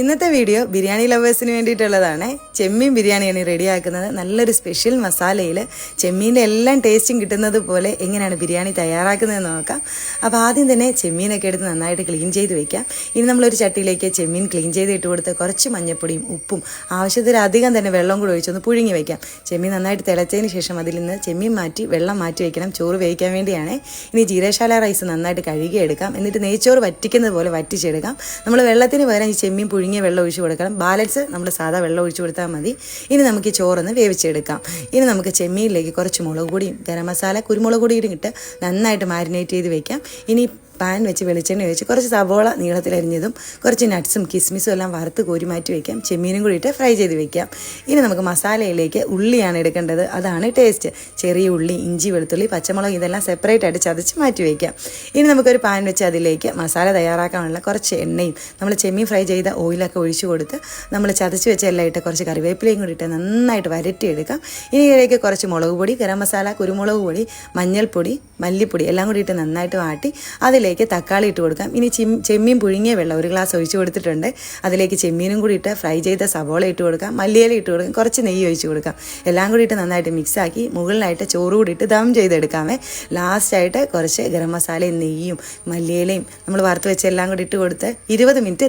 ഇന്നത്തെ വീഡിയോ ബിരിയാണി ലവേഴ്സിന് വേണ്ടിയിട്ടുള്ളതാണ്. ചെമ്മീൻ ബിരിയാണിയാണ് റെഡിയാക്കുന്നത്. നല്ലൊരു സ്പെഷ്യൽ മസാലയിൽ ചെമ്മീന്റെ എല്ലാം ടേസ്റ്റും കിട്ടുന്നത് പോലെ എങ്ങനെയാണ് ബിരിയാണി തയ്യാറാക്കുന്നതെന്ന് നോക്കാം. അപ്പോൾ ആദ്യം തന്നെ ചെമ്മീനൊക്കെ എടുത്ത് നന്നായിട്ട് ക്ലീൻ ചെയ്ത് വെക്കാം. ഇനി നമ്മളൊരു ചട്ടിയിലേക്ക് ചെമ്മീൻ ക്ലീൻ ചെയ്ത് ഇട്ട് കൊടുത്ത് കുറച്ച് മഞ്ഞപ്പൊടിയും ഉപ്പും ആവശ്യത്തിന് അധികം തന്നെ വെള്ളം കൂടി ഒഴിച്ചൊന്ന് പുഴുങ്ങി വയ്ക്കാം ചെമ്മീൻ നന്നായിട്ട് തിളച്ചതിന് ശേഷം അതിൽ നിന്ന് ചെമ്മീൻ മാറ്റി വെള്ളം മാറ്റി വയ്ക്കണം ചോറ് വേവിക്കാൻ വേണ്ടിയാണ്. ഇനി ജീരശാല റൈസ് നന്നായിട്ട് കഴുകിയെടുക്കാം. എന്നിട്ട് നെയ്ച്ചോറ് വറ്റിക്കുന്നത് പോലെ വറ്റിച്ചെടുക്കാം. നമ്മൾ വെള്ളത്തിന് പകരം ഈ ചെമ്മീൻ പുഴുങ്ങിയ വെള്ളം ഒഴിച്ച് കൊടുക്കണം. ബാലൻസ് നമ്മൾ സാധാ വെള്ളം ഒഴിച്ച് കൊടുത്താൽ മതി. ഇനി നമുക്ക് ചോറൊന്ന് വേവിച്ചെടുക്കാം. ഇനി നമുക്ക് ചെമ്മീനിലേക്ക് കുറച്ച് മുളക് പൊടിയും ഗരം മസാല കുരുമുളക് പൊടിയും ഇട്ട് നന്നായിട്ട് മാരിനേറ്റ് ചെയ്ത് വെക്കാം. ഇനി പാൻ വെച്ച് വെളിച്ചെണ്ണ ഒഴിച്ച് കുറച്ച് സവോള നീളത്തിലരിഞ്ഞതും കുറച്ച് നട്ട്സും കിസ്മിസും എല്ലാം വറുത്ത് കോരി മാറ്റി വയ്ക്കാം ചെമ്മീനും കൂടിയിട്ട് ഫ്രൈ ചെയ്ത് വെക്കാം. ഇനി നമുക്ക് മസാലയിലേക്ക് ഉള്ളിയാണ് എടുക്കേണ്ടത്. അതാണ് ടേസ്റ്റ് ചെറിയ ഉള്ളി ഇഞ്ചി വെളുത്തുള്ളി പച്ചമുളക് ഇതെല്ലാം സെപ്പറേറ്റ് ആയിട്ട് ചതച്ച് മാറ്റി വയ്ക്കാം ഇനി നമുക്കൊരു പാൻ വെച്ച് അതിലേക്ക് മസാല തയ്യാറാക്കാനുള്ള കുറച്ച് എണ്ണയും നമ്മൾ ചെമ്മീൻ ഫ്രൈ ചെയ്ത ഓയിലൊക്കെ ഒഴിച്ച് കൊടുത്ത് നമ്മൾ ചതച്ച് വെച്ച എല്ലാം ഇട്ട് കുറച്ച് കറിവേപ്പിലയും കൂടി ഇട്ട് നന്നായിട്ട് വരട്ടിയെടുക്കാം. ഇനി ഇതിലേക്ക് കുറച്ച് മുളക് പൊടി ഗരം മസാല കുരുമുളക് പൊടി മഞ്ഞൾപ്പൊടി മല്ലിപ്പൊടി എല്ലാം കൂടി ഇട്ട് നന്നായിട്ട് വാട്ടി അതിലേക്ക് തക്കാളി ഇട്ട് കൊടുക്കാം. ഇനി ചെമ്മീൻ പുഴുങ്ങിയ വെള്ളം ഒരു ഗ്ലാസ് ഒഴിച്ച് കൊടുത്തിട്ടുണ്ട്. അതിലേക്ക് ചെമ്മീനും കൂടി ഇട്ട് ഫ്രൈ ചെയ്ത സവോള ഇട്ട് കൊടുക്കാം. മല്ലിയില ഇട്ട് കൊടുക്കാം. കുറച്ച് നെയ്യ് ഒഴിച്ച് കൊടുക്കാം. എല്ലാം കൂടി ഇട്ട് നന്നായിട്ട് മിക്സാക്കി മുകളിലായിട്ട് ചോറ് കൂടി ഇട്ട് ദം ചെയ്തെടുക്കാമേ. ലാസ്റ്റായിട്ട് കുറച്ച് ഗരം മസാലയും നെയ്യും മല്ലിയിലയും നമ്മൾ വറുത്ത് വെച്ച് എല്ലാം കൂടി ഇട്ട് കൊടുത്ത് ഇരുപത് മിനിറ്റ്